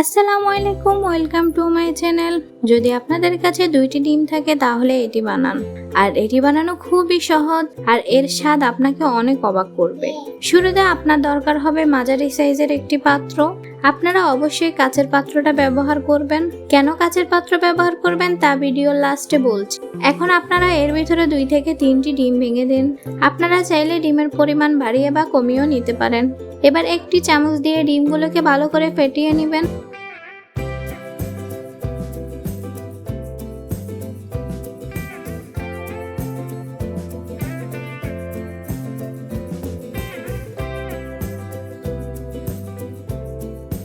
আসসালামু আলাইকুম, welcome to my channel. যদি আপনাদের কাছে দুইটি ডিম থাকে, তাহলে এটি বানান। আর এটি বানানো খুবই সহজ, আর এর স্বাদ আপনাকে অনেক অবাক করবে। শুরুতে আপনার দরকার হবে মাঝারি সাইজের একটি পাত্র। আপনারা অবশ্যই কাচের পাত্রটা ব্যবহার করবেন। কেন কাচের পাত্র ব্যবহার করবেন, তা ভিডিওর লাস্টে বলছি। এখন আপনারা এর ভিতরে দুই থেকে তিনটি ডিম ভেঙে দিন। আপনারা চাইলে ডিমের পরিমাণ বাড়িয়ে বা কমিয়েও নিতে পারেন। এবার একটি চামচ দিয়ে ডিমগুলোকে ভালো করে ফেটিয়ে নেবেন।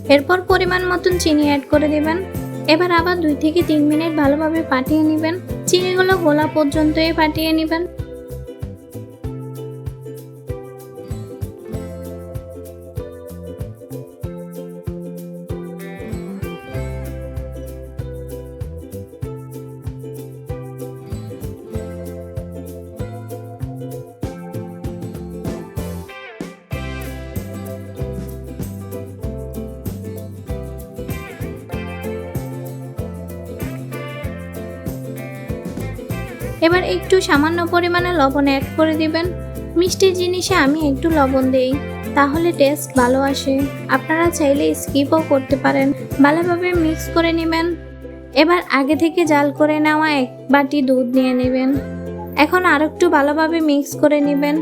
এরপর পরিমাণ মতন চিনি অ্যাড করে দেবেন। এবার আবার দুই থেকে তিন মিনিট ভালোভাবে পাঠিয়ে নেবেন। চিনিগুলো গোলা পর্যন্তই পাঠিয়ে নেবেন। এবার একটু সামান্য পরিমাণে লবণ অ্যাড করে দিবেন। মিষ্টি জিনিসে আমি একটু লবণ দেই, তাহলে টেস্ট ভালো আসে। আপনারা চাইলে স্কিপও করতে পারেন। ভালোভাবে মিক্স করে নেবেন। এবার আগে থেকে জাল করে নেওয়া এক বাটি দুধ নিয়ে নেবেন। এখন আর একটু ভালোভাবে মিক্স করে নেবেন।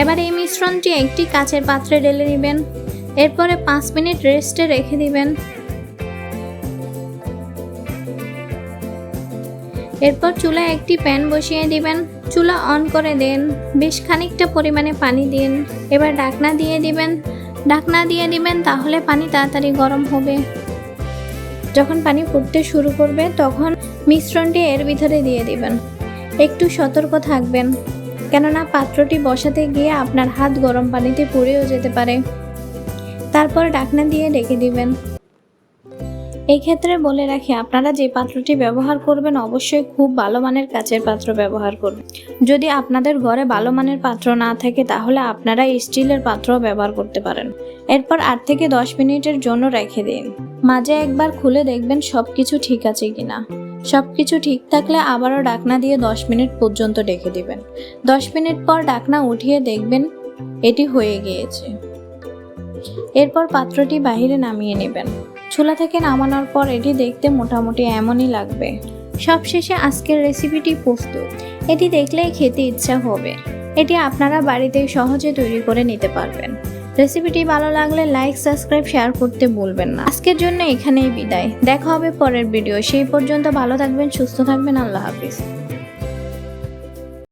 এবার এই মিশ্রণটি একটি কাচের পাত্রে ঢেলে নেবেন। এরপরে পাঁচ মিনিট রেস্টে রেখে দিবেন। এরপর চুলায় একটি প্যান বসিয়ে দিবেন। চুলা অন করে দেন। বেশ খানিকটা পরিমাণে পানি দিন। এবার ডাকনা দিয়ে দিবেন। ডাকনা দিয়ে দিবেন তাহলে পানি তাড়াতাড়ি গরম হবে। যখন পানি ফুটতে শুরু করবে তখন মিশ্রণটি এর ভিতরে দিয়ে দিবেন। একটু সতর্ক থাকবেন। কেননা পাত্রটি বসাতে গিয়ে আপনার হাত গরম পানিতে পুড়েও যেতে পারে। তারপর ডাকনা দিয়ে ডেকে দিবেন। এই ক্ষেত্রে বলে রাখি, আপনারা যে পাত্রটি ব্যবহার করবেন অবশ্যই খুব ভালো মানের কাচের পাত্র ব্যবহার করবেন। যদি আপনাদের ঘরে ভালো মানের পাত্র না থাকে, তাহলে আপনারা স্টিলের পাত্র ব্যবহার করতে পারেন। এরপর আট থেকে দশ মিনিটের জন্য রেখে দিন। মাঝে একবার খুলে দেখবেন সব কিছু ঠিক আছে কিনা। সব কিছু ঠিক থাকলে আবারও ডাকনা দিয়ে দশ মিনিট পর্যন্ত ডেকে দিবেন। দশ মিনিট পর ডাকনা উঠিয়ে দেখবেন এটি হয়ে গিয়েছে। এরপর পাত্রটি বাহিরে নামিয়ে নেবেন। চুলা থেকে নামানোর পর এটি দেখতে মোটামুটি এমনই লাগবে। সবশেষে আজকের রেসিপিটি প্রস্তুত। এটি দেখলেই খেতে ইচ্ছা হবে। এটি আপনারা বাড়িতে সহজে তৈরি করে নিতে পারবেন। রেসিপিটি ভালো লাগলে লাইক, সাবস্ক্রাইব, শেয়ার করতে ভুলবেন না। আজকের জন্য এখানেই বিদায়। দেখা হবে পরের ভিডিও। সেই পর্যন্ত ভালো থাকবেন, সুস্থ থাকবেন। আল্লাহ হাফিজ।